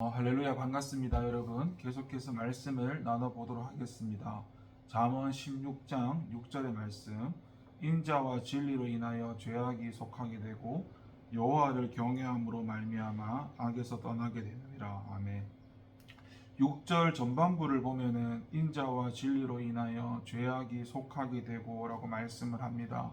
어, 할렐루야 반갑습니다 여러분. 계속해서 말씀을 나눠보도록 하겠습니다. 잠언 16장 6절의 말씀. 인자와 진리로 인하여 죄악이 속하게 되고 여호와를 경외함으로 말미암아 악에서 떠나게 되느니라 아멘. 6절 전반부를 보면은 인자와 진리로 인하여 죄악이 속하게 되고 라고 말씀을 합니다.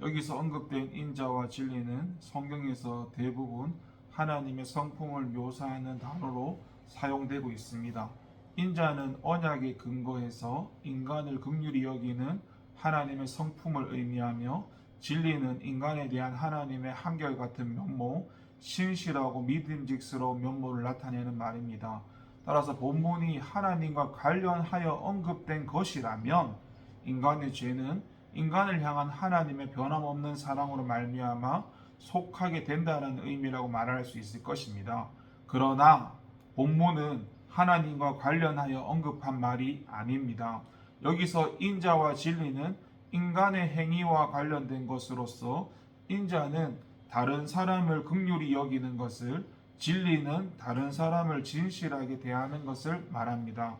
여기서 언급된 인자와 진리는 성경에서 대부분 하나님의 성품을 묘사하는 단어로 사용되고 있습니다. 인자는 언약에 근거해서 인간을 긍휼히 여기는 하나님의 성품을 의미하며 진리는 인간에 대한 하나님의 한결같은 면모, 신실하고 믿음직스러운 면모를 나타내는 말입니다. 따라서 본문이 하나님과 관련하여 언급된 것이라면 인간의 죄는 인간을 향한 하나님의 변함없는 사랑으로 말미암아 속하게 된다는 의미라고 말할 수 있을 것입니다. 그러나 본문은 하나님과 관련하여 언급한 말이 아닙니다. 여기서 인자와 진리는 인간의 행위와 관련된 것으로서 인자는 다른 사람을 극률히 여기는 것을 진리는 다른 사람을 진실하게 대하는 것을 말합니다.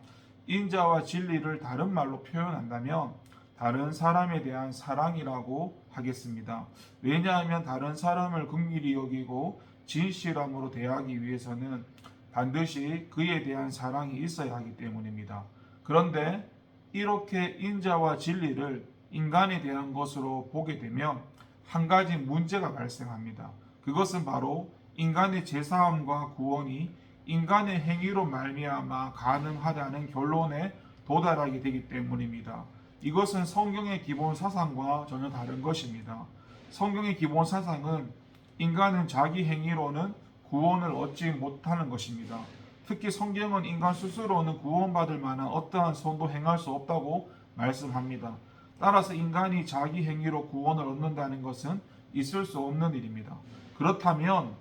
인자와 진리를 다른 말로 표현한다면 다른 사람에 대한 사랑이라고 하겠습니다. 왜냐하면 다른 사람을 긍휼히 여기고 진실함으로 대하기 위해서는 반드시 그에 대한 사랑이 있어야 하기 때문입니다. 그런데 이렇게 인자와 진리를 인간에 대한 것으로 보게 되면 한 가지 문제가 발생합니다. 그것은 바로 인간의 제사함과 구원이 인간의 행위로 말미암아 가능하다는 결론에 도달하게 되기 때문입니다. 이것은 성경의 기본 사상과 전혀 다른 것입니다. 성경의 기본 사상은 인간은 자기 행위로는 구원을 얻지 못하는 것입니다. 특히 성경은 인간 스스로는 구원받을 만한 어떠한 선도 행할 수 없다고 말씀합니다. 따라서 인간이 자기 행위로 구원을 얻는다는 것은 있을 수 없는 일입니다. 그렇다면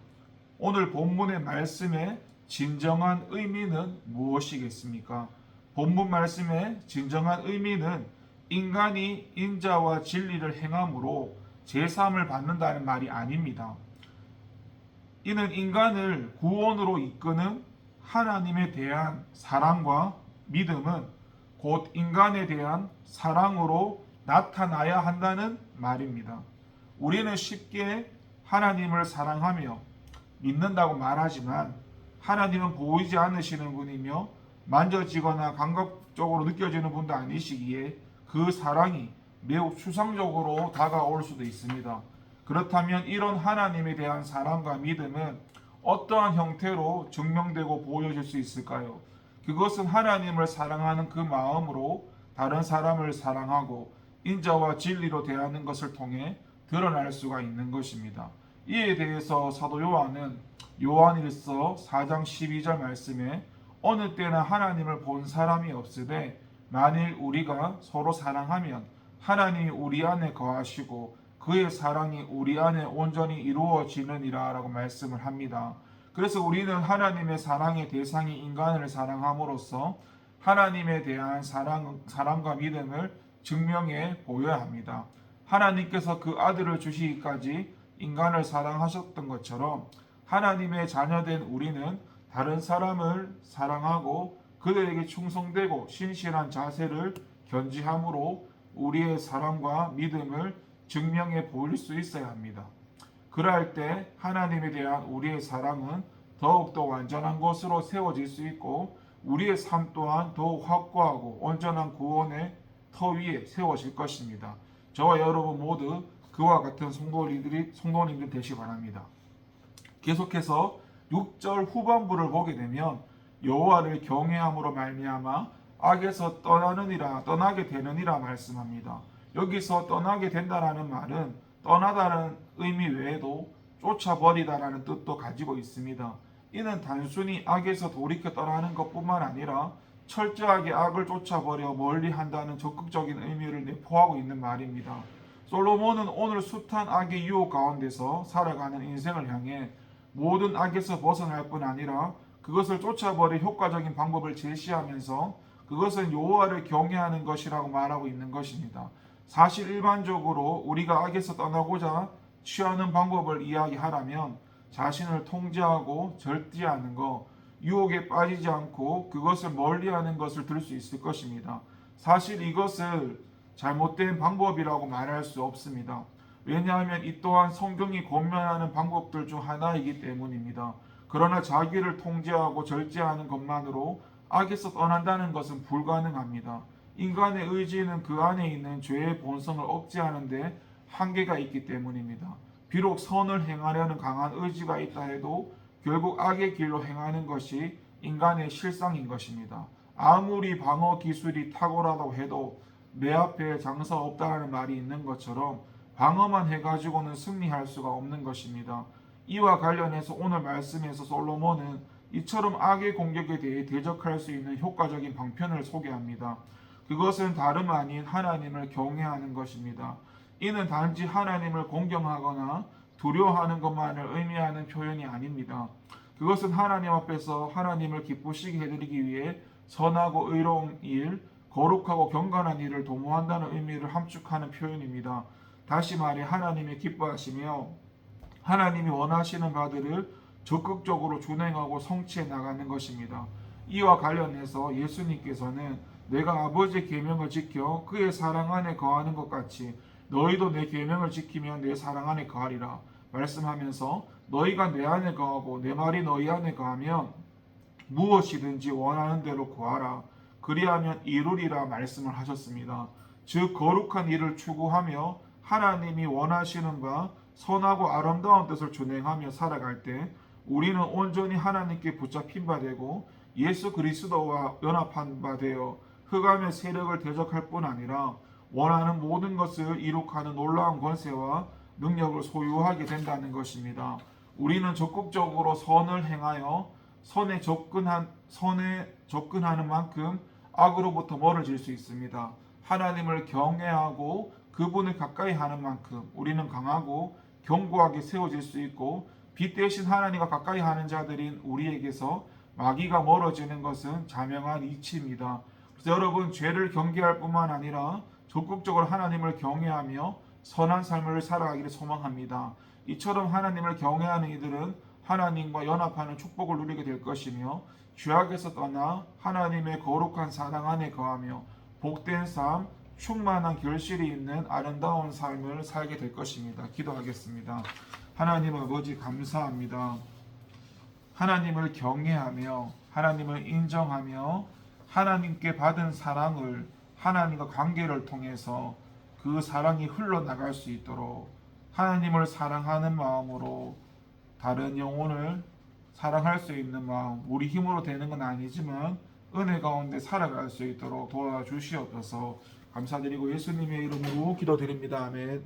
오늘 본문의 말씀의 진정한 의미는 무엇이겠습니까? 본문 말씀의 진정한 의미는 인간이 인자와 진리를 행함으로 제삼을 받는다는 말이 아닙니다. 이는 인간을 구원으로 이끄는 하나님에 대한 사랑과 믿음은 곧 인간에 대한 사랑으로 나타나야 한다는 말입니다. 우리는 쉽게 하나님을 사랑하며 믿는다고 말하지만 하나님은 보이지 않으시는 분이며 만져지거나 감각적으로 느껴지는 분도 아니시기에 그 사랑이 매우 추상적으로 다가올 수도 있습니다. 그렇다면 이런 하나님에 대한 사랑과 믿음은 어떠한 형태로 증명되고 보여질 수 있을까요? 그것은 하나님을 사랑하는 그 마음으로 다른 사람을 사랑하고 인자와 진리로 대하는 것을 통해 드러날 수가 있는 것입니다. 이에 대해서 사도 요한은 요한일서 4장 12절 말씀에 어느 때나 하나님을 본 사람이 없으되 만일 우리가 서로 사랑하면 하나님이 우리 안에 거하시고 그의 사랑이 우리 안에 온전히 이루어지느니라 라고 말씀을 합니다. 그래서 우리는 하나님의 사랑의 대상이 인간을 사랑함으로써 하나님에 대한 사랑, 사랑과 믿음을 증명해 보여야 합니다. 하나님께서 그 아들을 주시기까지 인간을 사랑하셨던 것처럼 하나님의 자녀된 우리는 다른 사람을 사랑하고 그들에게 충성되고 신실한 자세를 견지함으로 우리의 사랑과 믿음을 증명해 보일 수 있어야 합니다. 그럴 때 하나님에 대한 우리의 사랑은 더욱더 완전한 것으로 세워질 수 있고 우리의 삶 또한 더욱 확고하고 온전한 구원의 터 위에 세워질 것입니다. 저와 여러분 모두 그와 같은 성도님들이 성도님들 되시 바랍니다. 계속해서 6절 후반부를 보게 되면 여호와를 경외함으로 말미암아 악에서 떠나느니라 떠나게 되느니라 말씀합니다. 여기서 떠나게 된다라는 말은 떠나다는 의미 외에도 쫓아버리다라는 뜻도 가지고 있습니다. 이는 단순히 악에서 돌이켜 떠나는 것뿐만 아니라 철저하게 악을 쫓아버려 멀리 한다는 적극적인 의미를 내포하고 있는 말입니다. 솔로몬은 오늘 숱한 악의 유혹 가운데서 살아가는 인생을 향해 모든 악에서 벗어날 뿐 아니라 그것을 쫓아버릴 효과적인 방법을 제시하면서 그것은 여호와를 경외하는 것이라고 말하고 있는 것입니다. 사실 일반적으로 우리가 악에서 떠나고자 취하는 방법을 이야기하라면 자신을 통제하고 절제하는 것, 유혹에 빠지지 않고 그것을 멀리하는 것을 들 수 있을 것입니다. 사실 이것을 잘못된 방법이라고 말할 수 없습니다. 왜냐하면 이 또한 성경이 권면하는 방법들 중 하나이기 때문입니다. 그러나 자기를 통제하고 절제하는 것만으로 악에서 떠난다는 것은 불가능합니다. 인간의 의지는 그 안에 있는 죄의 본성을 억제하는데 한계가 있기 때문입니다. 비록 선을 행하려는 강한 의지가 있다 해도 결국 악의 길로 행하는 것이 인간의 실상인 것입니다. 아무리 방어 기술이 탁월하다고 해도 내 앞에 장사 없다라는 말이 있는 것처럼 방어만 해가지고는 승리할 수가 없는 것입니다. 이와 관련해서 오늘 말씀에서 솔로몬은 이처럼 악의 공격에 대해 대적할 수 있는 효과적인 방편을 소개합니다. 그것은 다름 아닌 하나님을 경외하는 것입니다. 이는 단지 하나님을 공경하거나 두려워하는 것만을 의미하는 표현이 아닙니다. 그것은 하나님 앞에서 하나님을 기쁘시게 해드리기 위해 선하고 의로운 일, 거룩하고 경건한 일을 도모한다는 의미를 함축하는 표현입니다. 다시 말해 하나님이 기뻐하시며 하나님이 원하시는 바들을 적극적으로 준행하고 성취해 나가는 것입니다. 이와 관련해서 예수님께서는 내가 아버지의 계명을 지켜 그의 사랑 안에 거하는 것 같이 너희도 내 계명을 지키면 내 사랑 안에 거하리라 말씀하면서 너희가 내 안에 거하고 내 말이 너희 안에 거하면 무엇이든지 원하는 대로 구하라 그리하면 이루리라 말씀을 하셨습니다. 즉 거룩한 일을 추구하며 하나님이 원하시는 바 선하고 아름다운 뜻을 준행하며 살아갈 때 우리는 온전히 하나님께 붙잡힌 바 되고 예수 그리스도와 연합한 바 되어 흑암의 세력을 대적할 뿐 아니라 원하는 모든 것을 이룩하는 놀라운 권세와 능력을 소유하게 된다는 것입니다. 우리는 적극적으로 선을 행하여 선에 접근한 선에 접근하는 만큼 악으로부터 멀어질 수 있습니다. 하나님을 경외하고 그분을 가까이 하는 만큼 우리는 강하고 견고하게 세워질 수 있고 빛 대신 하나님과 가까이 하는 자들인 우리에게서 마귀가 멀어지는 것은 자명한 이치입니다. 그래서 여러분 죄를 경계할 뿐만 아니라 적극적으로 하나님을 경외하며 선한 삶을 살아가기를 소망합니다. 이처럼 하나님을 경외하는 이들은 하나님과 연합하는 축복을 누리게 될 것이며 죄악에서 떠나 하나님의 거룩한 사랑 안에 거하며 복된 삶, 충만한 결실이 있는 아름다운 삶을 살게 될 것입니다. 기도하겠습니다. 하나님 아버지 감사합니다. 하나님을 경외하며 하나님을 인정하며 하나님께 받은 사랑을 하나님과 관계를 통해서 그 사랑이 흘러나갈 수 있도록 하나님을 사랑하는 마음으로 다른 영혼을 사랑할 수 있는 마음 우리 힘으로 되는 건 아니지만 은혜 가운데 살아갈 수 있도록 도와주시옵소서 감사드리고 예수님의 이름으로 기도드립니다. 아멘